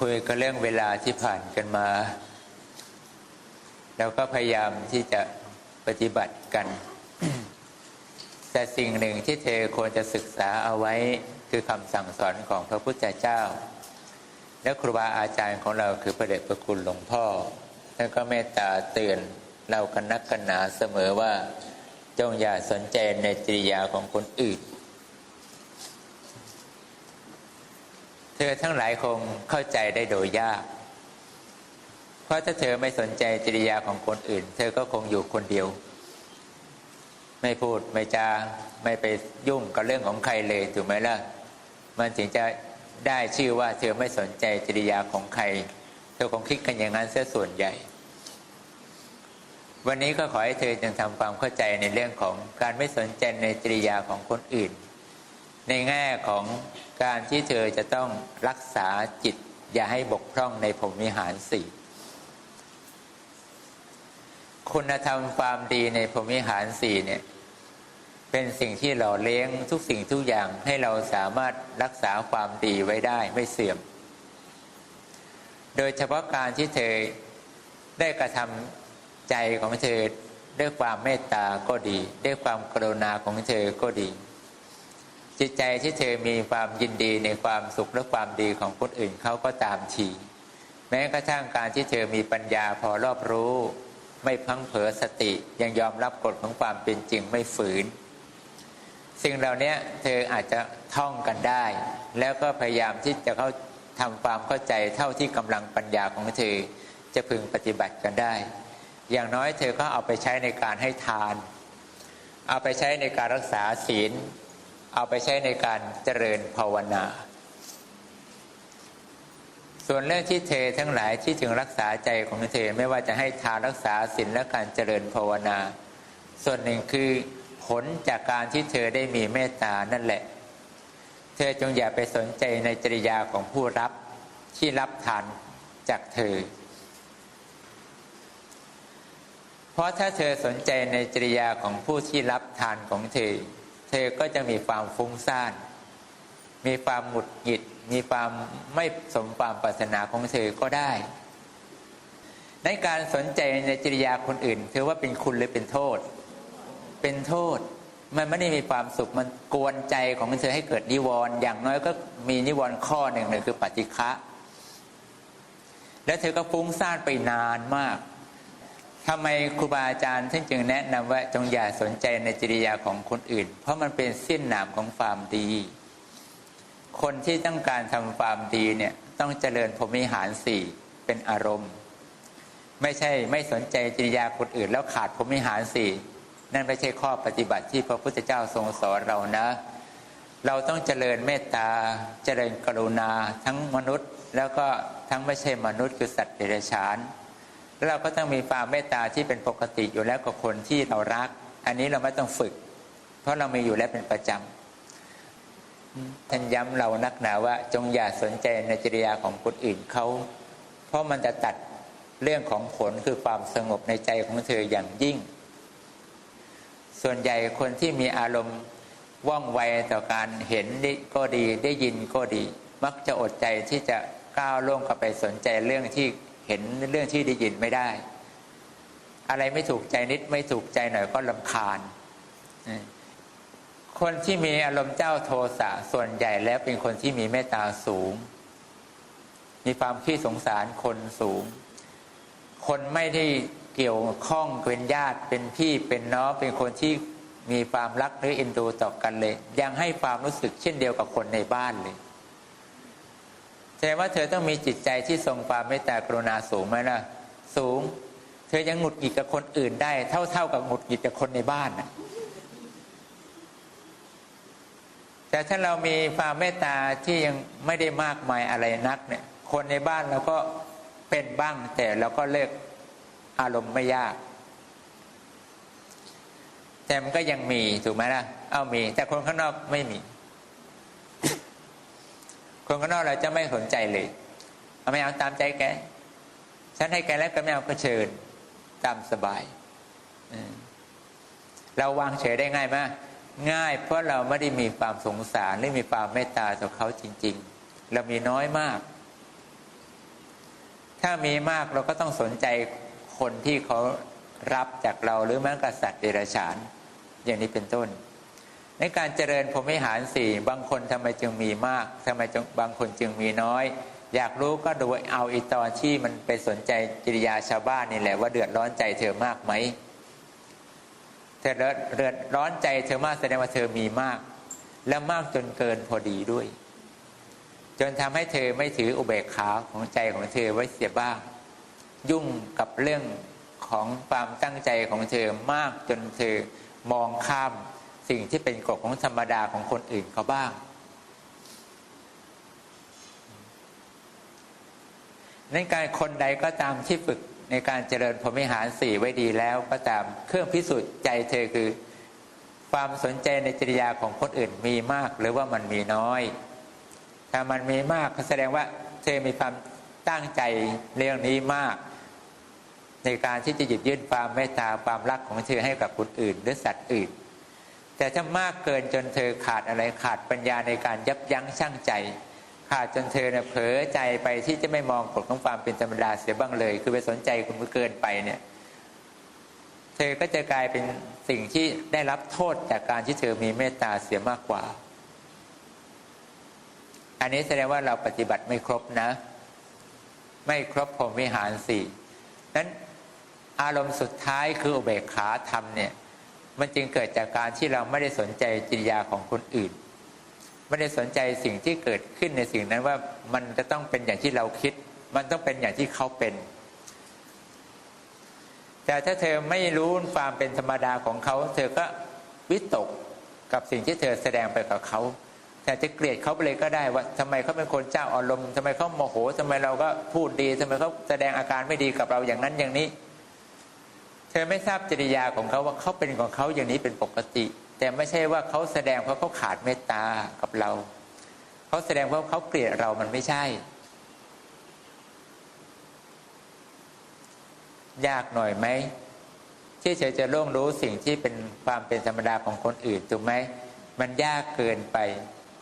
คุยกันเรื่องเวลาที่ผ่านกันมา แล้วก็พยายามที่จะปฏิบัติกัน แต่สิ่งหนึ่งที่เธอควรจะศึกษาเอาไว้คือคำสั่งสอนของพระพุทธเจ้า และครูบาอาจารย์ของเราคือพระเดชพระคุณหลวงพ่อท่านก็เมตตาเตือนเรากันนักกันหนาเสมอว่าจงอย่าสนใจในจริยาของคนอื่น เธอทั้งหลายคงเข้าใจได้โดยยาก เพราะถ้าเธอไม่สนใจจริยาของคนอื่น เธอก็คงอยู่คนเดียว ไม่พูดไม่จาไม่ไปยุ่งกับเรื่องของใครเลยถูกไหมล่ะ มันถึงจะได้ชื่อว่าเธอไม่สนใจจริยาของใคร เธอคงคิดกันอย่างนั้นเสียส่วนใหญ่ วันนี้ก็ขอให้เธอจงทำความเข้าใจในเรื่องของการไม่สนใจในจริยาของคนอื่น ในแง่ของ การที่เธอจะต้องรักษาจิต อย่าให้บกพร่องในผมิหารสี่คุณธรรมความดีในพรมิหารสี่เนี่ย เป็นสิ่งที่หล่อเลี้ยงทุกสิ่งทุกอย่างให้เราสามารถรักษาความดีไว้ได้ไม่เสื่อม โดยเฉพาะการที่เธอได้กระทำใจของเธอด้วยความเมตตาก็ดี ด้วยความกรุณาของเธอก็ดี จิตใจที่เธอมีความยินดีในความสุขและความดีของคนอื่นเขาก็ตามทีแม้กระทั่งการที่เธอมีปัญญาพอรอบรู้ ไม่พังเผลอสติยังยอมรับกฎของความเป็นจริงไม่ฝืน สิ่งเหล่านี้เธออาจจะท่องกันได้ แล้วก็พยายามที่จะเข้าทำความเข้าใจเท่าที่กำลังปัญญาของเธอจะพึงปฏิบัติกันได้ อย่างน้อยเธอก็เอาไปใช้ในการให้ทาน เอาไปใช้ในการรักษาศีล เอาไปใช้ในการเจริญภาวนา ส่วนเรื่องที่เธอทั้งหลายที่ถึงรักษาใจของเธอไม่ว่าจะให้ทานรักษาศีลและการเจริญภาวนา ส่วนหนึ่งคือผลจากการที่เธอได้มีเมตตานั่นแหละ เธอจงอย่าไปสนใจในจริยาของผู้รับที่รับทานจากเธอ เพราะถ้าเธอสนใจในจริยาของผู้ที่รับทานของเธอ เธอก็จะมีความฟุ้งซ่าน มีความหงุดหงิด มีความไม่สมความปรารถนาของเธอก็ได้ในการสนใจในจริยาคนอื่นถือว่าเป็นคุณหรือเป็นโทษ เป็นโทษ มันไม่ได้มีความสุขมันกวนใจของเธอให้เกิดนิวรณ์อย่างน้อยก็มีนิวรณ์ข้อหนึ่งเลยคือปฏิฆะแล้วเธอก็ฟุ้งซ่านไปนานมาก ทำไมครูบาอาจารย์ท่านจึงแนะนำว่าจงอย่าสนใจในจริยาของคนอื่น เพราะมันเป็นสิ้นหนามของความดี คนที่ต้องการทำความดีเนี่ยต้องเจริญพรมิหารสี่เป็นอารมณ์ ไม่ใช่ไม่สนใจจริยาคนอื่น แล้วขาดพรมิหารสี่นั่นไม่ใช่ข้อปฏิบัติที่พระพุทธเจ้าทรงสอนเรานะ เราต้องเจริญเมตตาเจริญกรุณา ทั้งมนุษย์ แล้วก็ทั้งไม่ใช่มนุษย์คือสัตว์เดรัจฉาน แล้วเราก็ต้องมีความเมตตาที่เป็นปกติอยู่แล้วกับคนที่เรารัก อันนี้เราไม่ต้องฝึก เพราะเรามีอยู่แล้วเป็นประจำท่านย้ำเรานักหนาว่าจงอย่าสนใจในจริยาของคนอื่นเขา เพราะมันจะตัดเรื่องของผลคือความสงบในใจของเธออย่างยิ่ง ส่วนใหญ่คนที่มีอารมณ์ว่องไวต่อการเห็นก็ดีได้ยินก็ดี มักจะอดใจที่จะก้าวล่วงเข้าไปสนใจเรื่องที่ เห็นเรื่องที่ได้ยินไม่ได้ อะไรไม่ถูกใจนิดไม่ถูกใจหน่อยก็ลำคาญ คนที่มีอารมณ์เจ้าโทสะส่วนใหญ่แล้วเป็นคนที่มีเมตตาสูง มีความขี้สงสารคนสูง คนไม่ได้เกี่ยวข้องเป็นญาติเป็นพี่เป็นน้องเป็นคนที่มีความรักหรือเอ็นดูต่อกันเลย ยังให้ความรู้สึกเช่นเดียวกับคนในบ้านเลย ดงว่าเธอต้องมีจิตใจที่ทรงความเมตตากรุณาสูงไหมล่ะ สูง เธอยังหงุดหงิดกับคนอื่นได้ เท่าเท่ากับหงุดหงิดกับคนในบ้านนะแต่ถ้าเรามีความเมตตาที่ยังไม่ได้มากมายอะไรนักเนี่ย คนในบ้านเราก็เป็นบ้าง แต่เราก็เลิกอารมณ์ไม่ยาก แต่มันก็ยังมีถูกไหมล่ะ เอามี แต่คนข้างนอกไม่มี คนข้างนอกเราจะไม่สนใจเลยเอาไม่เอาตามใจแก ฉันให้แกแล้วก็ไม่เอาก็เชิญตามสบายเราวางเฉยได้ง่ายไหมง่ายเพราะเราไม่ได้มีความสงสารหรือมีความเมตตาต่อเขาจริง ๆ เรามีน้อยมาก ถ้ามีมากเราก็ต้องสนใจคนที่เขารับจากเราหรือแม้กษัตริย์เดรัจฉาน อย่างนี้เป็นต้น ในการเจริญพรหมิหารสี่บางคนทำไมจึงมีมากทำไมบางคนจึงมีน้อย อยากรู้ก็ดูเอาอีตอนที่มันไปสนใจกิริยาชาวบ้านนี่แหละว่าเดือดร้อนใจเธอมากไหมเธอเดือดร้อนใจเธอมากแสดงว่าเธอมีมาก และมากจนเกินพอดีด้วย จนทำให้เธอไม่ถืออุเบกขาของใจของเธอไว้เสียบ้าง ยุ่งกับเรื่องของความตั้งใจของเธอมากจนเธอมองข้าม สิ่งที่เป็นกฎของธรรมดาของคนอื่นเขาบ้างในการคนใดก็ตามที่ฝึกในการเจริญพรหมิหารสี่ไว้ดีแล้วก็ตามเครื่องพิสูจน์ใจเธอคือ ความสนใจในจริยาของคนอื่นมีมาก หรือว่ามันมีน้อย ถ้ามันมีมากก็แสดงว่าเธอมีความตั้งใจเรื่องนี้มาก ในการที่จะหยิบยื่นความเมตตาความรักของเธอให้กับคนอื่น หรือสัตว์อื่น แต่ถ้ามากเกินจนเธอขาดอะไรขาดปัญญาในการยับยั้งชั่งใจ ขาดจนเธอเนี่ยเผลอใจไปที่จะไม่มองกฎของความเป็นธรรมดาเสียบ้างเลย คือไปสนใจคุณเกินไปเนี่ย เธอก็จะกลายเป็นสิ่งที่ได้รับโทษจากการที่เธอมีเมตตาเสียมากกว่า อันนี้แสดงว่าเราปฏิบัติไม่ครบนะ ไม่ครบพรมวิหารสี่นั้นอารมณ์สุดท้ายคืออุเบกขาธรรมเนี่ย มันจึงเกิดจากการที่เราไม่ได้สนใจจิตยาของคนอื่น ไม่ได้สนใจสิ่งที่เกิดขึ้นในสิ่งนั้นว่ามันจะต้องเป็นอย่างที่เราคิด มันต้องเป็นอย่างที่เขาเป็น แต่ถ้าเธอไม่รู้ความเป็นธรรมดาของเขา เธอก็วิตกกับสิ่งที่เธอแสดงไปกับเขาแต่จะเกลียดเขาไปเลยก็ได้ว่าทำไมเขาเป็นคนเจ้าอารมณ์ทำไมเขาโมโหทำไมเราก็พูดดีทำไมเขาแสดงอาการไม่ดีกับเราอย่างนั้นอย่างนี้ ธอไม่ทราบจริยาของเขาว่าเขาเป็นของเขาอย่างนี้เป็นปกติ แต่ไม่ใช่ว่าเขาแสดงเพราะเขาขาดเมตตากับเราเขาแสดงเพราะเขาเกลียดเรามันไม่ใช่ ยากหน่อยไหมที่เธอจะล่วงรู้สิ่งที่เป็นความเป็นธรรมดาของคนอื่นถูกไหมมันยากเกินไป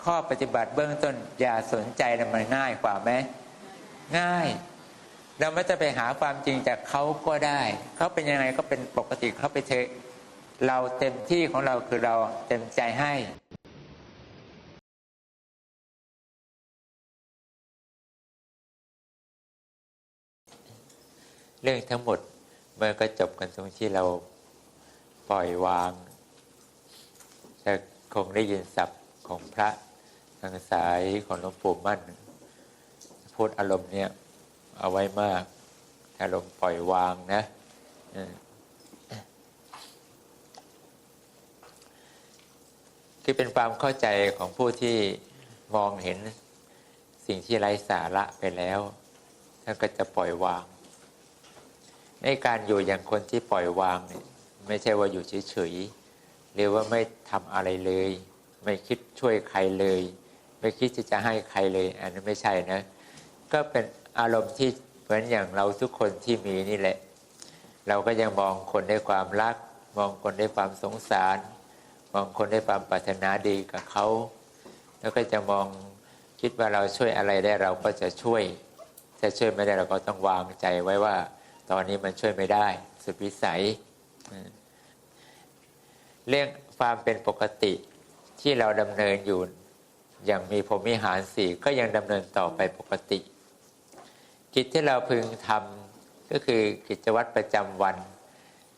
ข้อปฏิบัติเบื้องต้นอย่าสนใจนะมันง่ายกว่าไหมง่าย เราไม่จะไปหาความจริงจากเขาก็ได้ เขาเป็นยังไงก็เป็นปกติเขาไปเถอะเราเต็มที่ของเราคือเราเต็มใจให้เรื่องทั้งหมดมันก็จบกันตรงที่เราปล่อยวางจะคงได้ยินศัพท์ของพระทางสายของหลวงปู่มั่น พูดอารมณ์เนี่ย เอาไว้มากอารมปล่อยวางนะคือเป็นความเข้าใจของผู้ที่มองเห็นสิ่งที่ไร้สาระไปแล้วท่านก็จะปล่อยวาง ในการอยู่อย่างคนที่ปล่อยวางเนี่ยไม่ใช่ว่าอยู่เฉยๆหรือว่าไม่ทำอะไรเลย ไม่คิดช่วยใครเลย ไม่คิดที่จะให้ใครเลย อันนั้นไม่ใช่นะ ก็เป็น อารมณ์ที่เหมือนอย่างเราทุกคนที่มีนี่แหละ เราก็ยังมองคนด้วยความรัก มองคนด้วยความสงสาร มองคนด้วยความปรารถนาดีกับเขา แล้วก็จะมองคิดว่าเราช่วยอะไรได้เราก็จะช่วยถ้าช่วยไม่ได้เราก็ต้องวางใจไว้ว่า ตอนนี้มันช่วยไม่ได้สุดวิสัย เรื่องความเป็นปกติที่เราดำเนินอยู่อย่างมีพรมิหารสี่ก็ยังดำเนินต่อไปปกติ กิจที่เราพึงทำก็คือกิจวัตรประจำวัน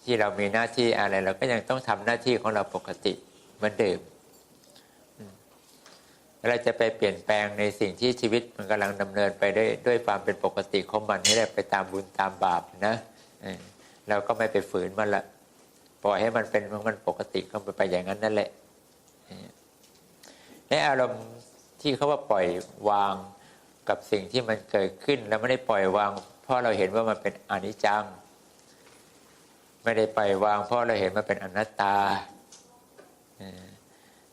ที่เรามีหน้าที่อะไร เราก็ยังต้องทำหน้าที่ของเราปกติเหมือนเดิมเราจะไปเปลี่ยนแปลงในสิ่งที่ชีวิตมันกำลังดำเนินไปด้วยด้วยความเป็นปกติของมันให้ได้ไปตามบุญตามบาปนะเราก็ไม่ไปฝืนมันละปล่อยให้มันเป็นมันปกติก็ไปอย่างนั้นนั่นแหละในอารมณ์ที่เขาว่าปล่อยวาง กับสิ่งที่มันเกิดขึ้นแล้วไม่ได้ปล่อยวาง เพราะเราเห็นว่ามันเป็นอนิจจัง ไม่ได้ปล่อยวาง เพราะเราเห็นมันเป็นอนัตตา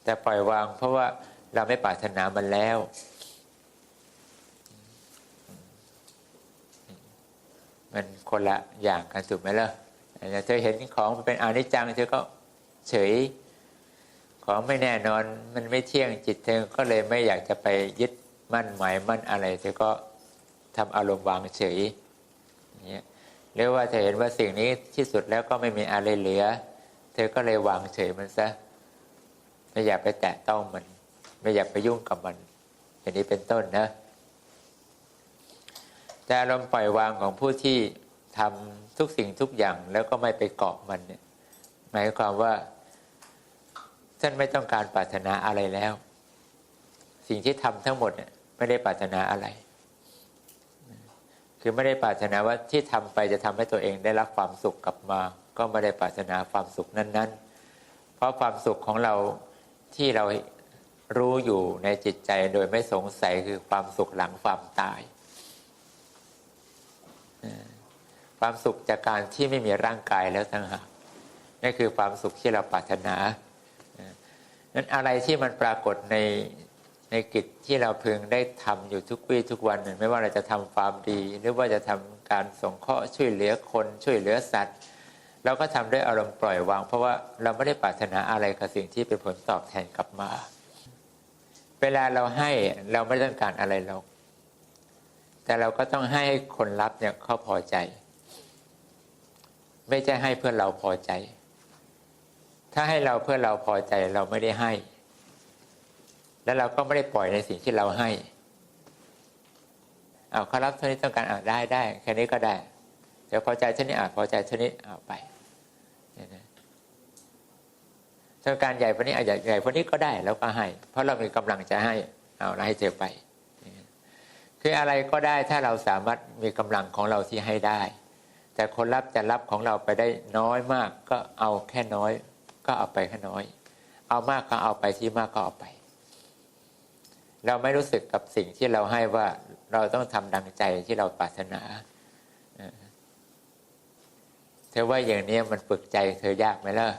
แต่ปล่อยวาง เพราะว่าเราไม่ปรารถนามันแล้วมันคนละอย่างกันถูกไหมล่ะเธอเห็นของมันเป็นอนิจจังเธอก็เฉย ของไม่แน่นอนมันไม่เที่ยงจิตเธอก็เลยไม่อยากจะไปยึด มั่นหมายมั่นอะไรเธอก็ทำอารมณ์วางเฉยเนี่ยหรือว่าเธอเห็นว่าสิ่งนี้ที่สุดแล้วก็ไม่มีอะไรเหลือ เธอก็เลยวางเฉยมันซะไม่อยากไปแตะต้องมัน ไม่อยากไปยุ่งกับมัน อย่างนี้เป็นต้นนะแต่อารมณ์ปล่อยวางของผู้ที่ทำทุกสิ่งทุกอย่างแล้วก็ไม่ไปเกาะมันเนี่ยหมายความว่าท่านไม่ต้องการปรารถนาอะไรแล้ว สิ่งที่ทำทั้งหมดเนี่ย ไม่ได้ปรารถนาอะไร คือไม่ได้ปรารถนาว่าที่ทำไปจะทำให้ตัวเองได้รับความสุขกลับมา ก็ไม่ได้ปรารถนาความสุขนั้น ๆ เพราะความสุขของเราที่เรารู้อยู่ในจิตใจโดยไม่สงสัยคือความสุขหลังความตาย ความสุขจากการที่ไม่มีร่างกายแล้วทั้งหากนั่นคือความสุขที่เราปรารถนานั้นอะไรที่มันปรากฏใน ในกิจที่เราพึงได้ทำอยู่ทุกวี่ทุกวันไม่ว่าเราจะทำความดี หรือว่าจะทำการสงเคราะห์ช่วยเหลือคนช่วยเหลือสัตว์ เราก็ทำด้วยอารมณ์ปล่อยวาง เพราะว่าเราไม่ได้ปรารถนาอะไรกับสิ่งที่เป็นผลตอบแทนกลับมา เวลาเราให้เราไม่ต้องการอะไรเราแต่เราก็ต้องให้คนรับเนี่ยเขาพอใจ ไม่ใช่ให้เพื่อเราพอใจ ถ้าให้เราเพื่อเราพอใจเราไม่ได้ให้ แล้วเราก็ไม่ได้ปล่อยในสิ่งที่เราให้เอาเขารับเท่านี้ต้องการอ่าได้ได้แค่นี้ก็ได้ เดี๋ยวพอใจเท่านี้อ่าพอใจเท่านี้เอาไปต้องการใหญ่พอนี้อาจจะใหญ่พอนี้ก็ได้แล้วก็ให้ เพราะเรามีกำลังจะให้เอาแล้วให้เจอไป คืออะไรก็ได้ถ้าเราสามารถมีกำลังของเราที่ให้ได้ แต่คนรับจะรับของเราไปได้น้อยมาก ก็เอาแค่น้อย ก็เอาไปแค่น้อย เอามากก็เอาไปที่มากก็เอาไป เราไม่รู้สึกกับสิ่งที่เราให้ว่าเราต้องทำดังใจที่เราปรารถนาเธอว่าอย่างนี้มันฝึกใจเธอยากไหมล่ะ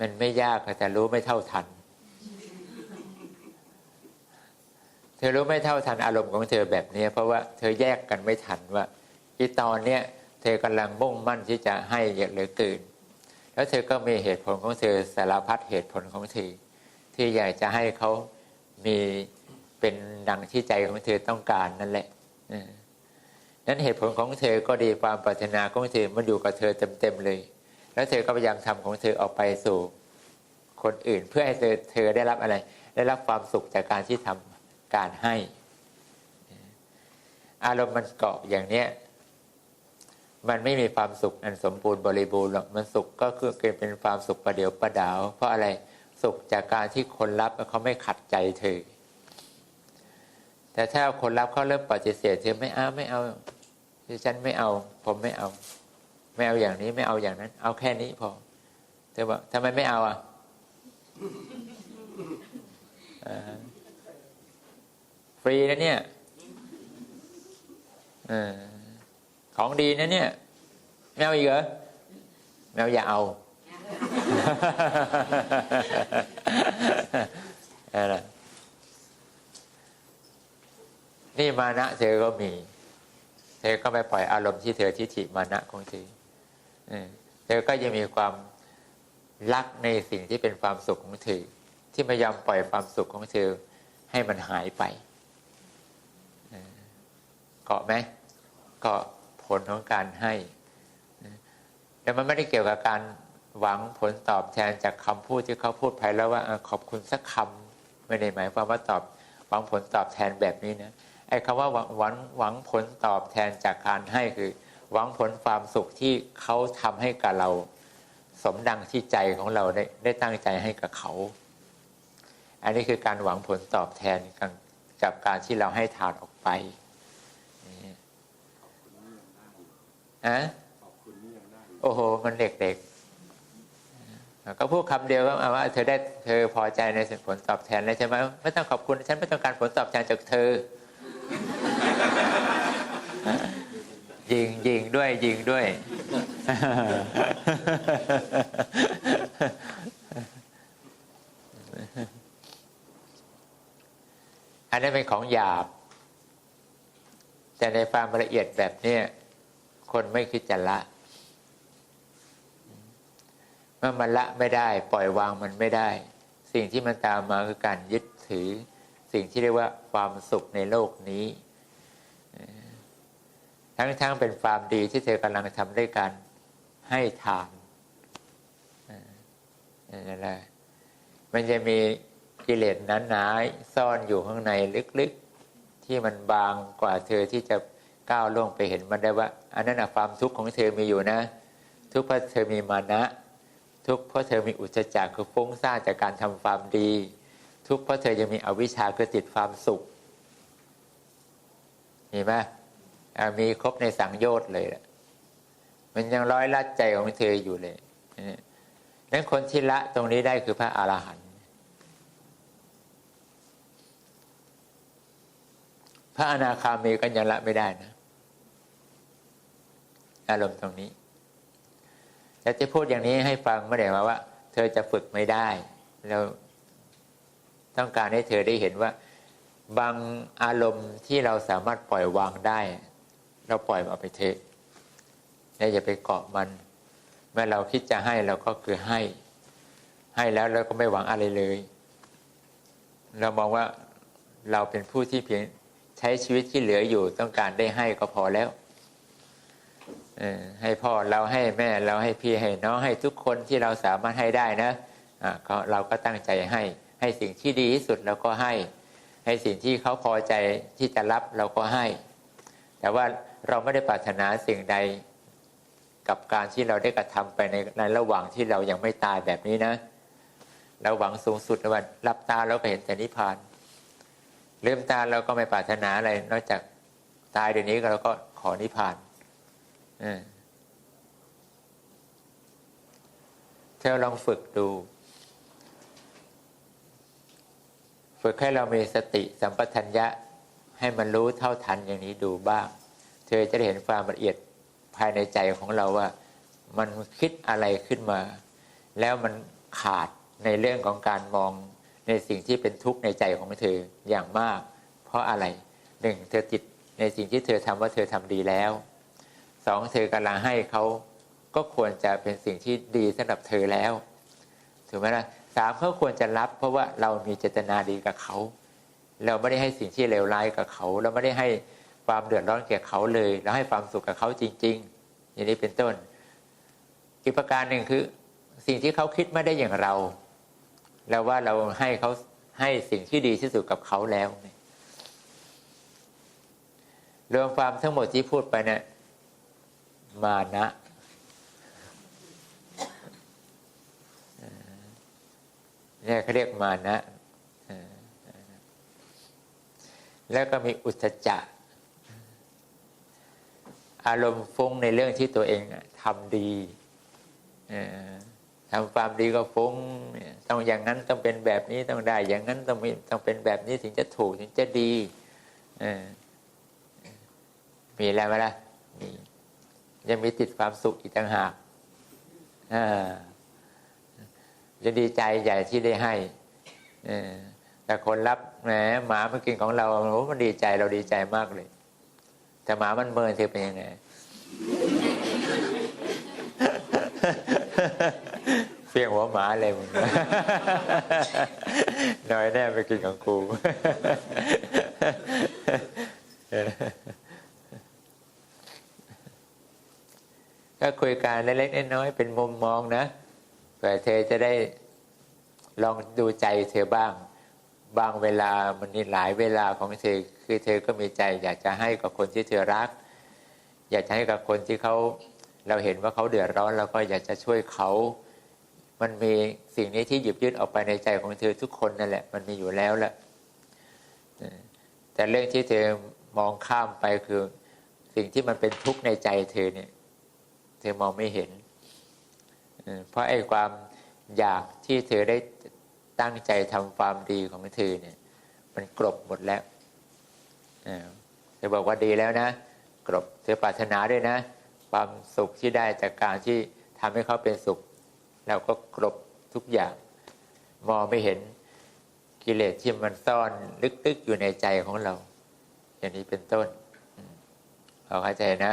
มันไม่ยากแต่รู้ไม่เท่าทัน เธอรู้ไม่เท่าทันอารมณ์ของเธอแบบนี้ เพราะว่าเธอแยกกันไม่ทันว่าอีตอนเนี้ยเธอกำลังมุ่งมั่นที่จะให้เยอะเหลือเกินแล้วเธอก็มีเหตุผลของเธอสารพัดเหตุผลของเธอที่อยากจะให้เขา มีเป็นดังที่ใจของเธอต้องการนั่นแหละนั้นเหตุผลของเธอก็ดีความปรารถนาของเธอมันอยู่กับเธอเต็มๆเลย แล้วเธอก็พยายามทำของเธอออกไปสู่คนอื่น เพื่อให้เธอเธอได้รับอะไร ได้รับความสุขจากการที่ทำการให้ อารมณ์มันเกาะอย่างเนี้ยมันไม่มีความสุขอันสมบูรณ์บริบูรณ์หรอกมันสุขก็คือเกิดเป็นความสุขประเดียวประดาว เพราะอะไร สุขจากการที่คนรับเขาไม่ขัดใจเธอ แต่ถ้าคนรับเขาเริ่มปฏิเสธเธอไม่เอาไม่เอาฉันไม่เอา ผมไม่เอา ไม่เอาอย่างนี้ไม่เอาอย่างนั้น เอาแค่นี้พอเธอบอกทำไมไม่เอาอะฟรีนะเนี่ยอของดีนะเนี่ยไม่เอาอีกเหรอไม่เอาอย่าเอา นี่มานะเธอก็มี เธอก็ไม่ปล่อยอารมณ์ที่เธอทิฏฐิมานะของเธอเธอก็ยังมีความรักในสิ่งที่เป็นความสุขของเธอ ที่พยายามปล่อยความสุขของเธอให้มันหายไปเกาะไหมเกาะผลของการให้แต่มันไม่ได้เกี่ยวกับการ หวังผลตอบแทนจากคำพูดที่เขาพูดไปแล้วว่าขอบคุณสักคำไม่ได้หมายความว่าตอบหวังผลตอบแทนแบบนี้นะไอ้คำว่าหวังหวังหวังผลตอบแทนจากการให้คือ หวังผลความสุขที่เขาทำให้กับเรา สมดังที่ใจของเราได้ได้ตั้งใจให้กับเขา อันนี้คือการหวังผลตอบแทนจากการที่เราให้ทานออกไปอะโอ้โห มันเด็กๆ ก็พูดคำเดียวก็ว่าเธอได้เธอพอใจในผลตอบแทนแล้วใช่ไหมไม่ต้องขอบคุณฉันไม่ต้องการผลตอบแทนจากเธอ ยิงยิงด้วยยิงด้วย อันนี้เป็นของหยาบ แต่ในความละเอียดแบบนี้คนไม่คิดจะละ เมื่อมันละไม่ได้ ปล่อยวางมันไม่ได้ สิ่งที่มันตามมาคือการยึดถือ สิ่งที่เรียกว่าความสุขในโลกนี้ ทั้งๆเป็นความดีที่เธอกำลังทำด้วยการให้ทานนั่นแหละมันจะมีกิเลสหนาๆซ่อนอยู่ข้างในลึกๆ ที่มันบางกว่าเธอที่จะก้าวล่วงไปเห็นมันได้ว่า อันนั้นความทุกข์ของเธอมีอยู่นะ ทุกข์เพราะเธอมีมานะ ทุกข์เพราะเธอมีอุจจาระคือฟุ้งซ่านจากการทำความดี ทุกข์เพราะเธอยังมีอวิชชาคือติดความสุขมีไหมมีครบในสังโยชน์เลยแหละมันยังร้อยลัดใจของเธออยู่เลยนั้นคนที่ละตรงนี้ได้คือพระอรหันต์พระอนาคามีก็ยังละไม่ได้นะ อารมณ์ตรงนี้ แต่จะพูดอย่างนี้ให้ฟังไม่ได้มาว่า เธอจะฝึกไม่ได้เราต้องการให้เธอได้เห็นว่า บางอารมณ์ที่เราสามารถปล่อยวางได้ เราปล่อยมันออกไปเถอะอย่าไปเกาะมัน เมื่อเราคิดจะให้เราก็คือให้ ให้แล้วเราก็ไม่หวังอะไรเลย เรามองว่าเราเป็นผู้ที่เพียงใช้ชีวิตที่เหลืออยู่ต้องการได้ให้ก็พอแล้ว ให้พ่อเราให้แม่เราให้พี่ให้น้องให้ทุกคนที่เราสามารถให้ได้นะะเราก็ตั้งใจให้ให้สิ่งที่ดีที่สุดเราก็ให้ ให้สิ่งที่เขาพอใจที่จะรับเราก็ให้ แต่ว่าเราไม่ได้ปรารถนาสิ่งใดกับการที่เราได้กระทำไปในในระหว่างที่เรายังไม่ตายแบบนี้นะ เราหวังสูงสุดว่ารับตาเราก็เห็นแต่นิพพานลืมตาเราก็ไม่ปรารถนาอะไรนอกจากตายเดี๋ยวนี้เราก็ขอนิพพาน เธอลองฝึกดู ฝึกให้เรามีสติสัมปชัญญะ ให้มันรู้เท่าทันอย่างนี้ดูบ้าง เธอจะได้เห็นความละเอียดภายในใจของเราว่า มันคิดอะไรขึ้นมา แล้วมันขาดในเรื่องของการมองในสิ่งที่เป็นทุกข์ในใจของเธออย่างมาก เพราะอะไรหนึ่งเธอติดในสิ่งที่เธอทำว่าเธอทำดีแล้ว สองเธอกำลังให้เขาก็ควรจะเป็นสิ่งที่ดีสำหรับเธอแล้วถูกไหมล่ะสามเขาควรจะรับเพราะว่าเรามีเจตนาดีกับเขา เราไม่ได้ให้สิ่งที่เลวร้ายกับเขา เราไม่ได้ให้ความเดือดร้อนแก่เขาเลยเราให้ความสุขกับเขาจริง ๆ อย่างนี้เป็นต้นอีกประการหนึ่งคือ สิ่งที่เขาคิดไม่ได้อย่างเรา แล้วว่าเราให้เขาให้สิ่งที่ดีที่สุดกับเขาแล้วรวมความทั้งหมดที่พูดไปเนะี่ย มานะเนี่ยเขาเรียกมานะ แล้วก็มีอุตจะอารมณ์ฟุ้งในเรื่องที่ตัวเองทำดีทำความดีก็ฟุ้ง ต้องอย่างนั้นต้องเป็นแบบนี้ต้องได้ อย่างนั้นต้องต้องเป็นแบบนี้ถึงจะถูกถึงจะดีมีแล้วไหมล่ะมี ยังมีติดความสุขอีกต่างหากจะดีใจใหญ่ที่ได้ให้แต่คนรับแหมหมามากินของเราโอ้มันดีใจเราดีใจมากเลย แต่หมามันเมินเธอเป็นยังไงเฟียงหัวหมาเลยมึงน้อยแน่ไปกินของกู คุยกันเล็กๆน้อยๆเป็นมุมมองนะเผื่อเธอจะได้ลองดูใจเธอบ้าง บางเวลามันมีหลายเวลาของเธอคือเธอก็มีใจ อยากจะให้กับคนที่เธอรัก อยากจะให้กับคนที่เขาเราเห็นว่าเขาเดือดร้อนเราก็อยากจะช่วยเขา มันมีสิ่งนี้ที่หยิบยื่นออกไปในใจของเธอทุกคนนั่นแหละ มันมีอยู่แล้วแหละแต่เรื่องที่เธอมองข้ามไปคือ สิ่งที่มันเป็นทุกข์ในใจเธอเนี่ย เธอมองไม่เห็น เพราะไอ้ความอยากที่เธอได้ตั้งใจทำความดีของเธอเนี่ย มันกลบหมดแล้วเธอบอกว่าดีแล้วนะกลบเธอปรารถนาด้วยนะ ความสุขที่ได้จากการที่ทำให้เขาเป็นสุขเราก็กลบทุกอย่าง มองไม่เห็นกิเลสที่มันซ่อนลึกๆอยู่ในใจของเรา อย่างนี้เป็นต้นเราเข้าใจนะ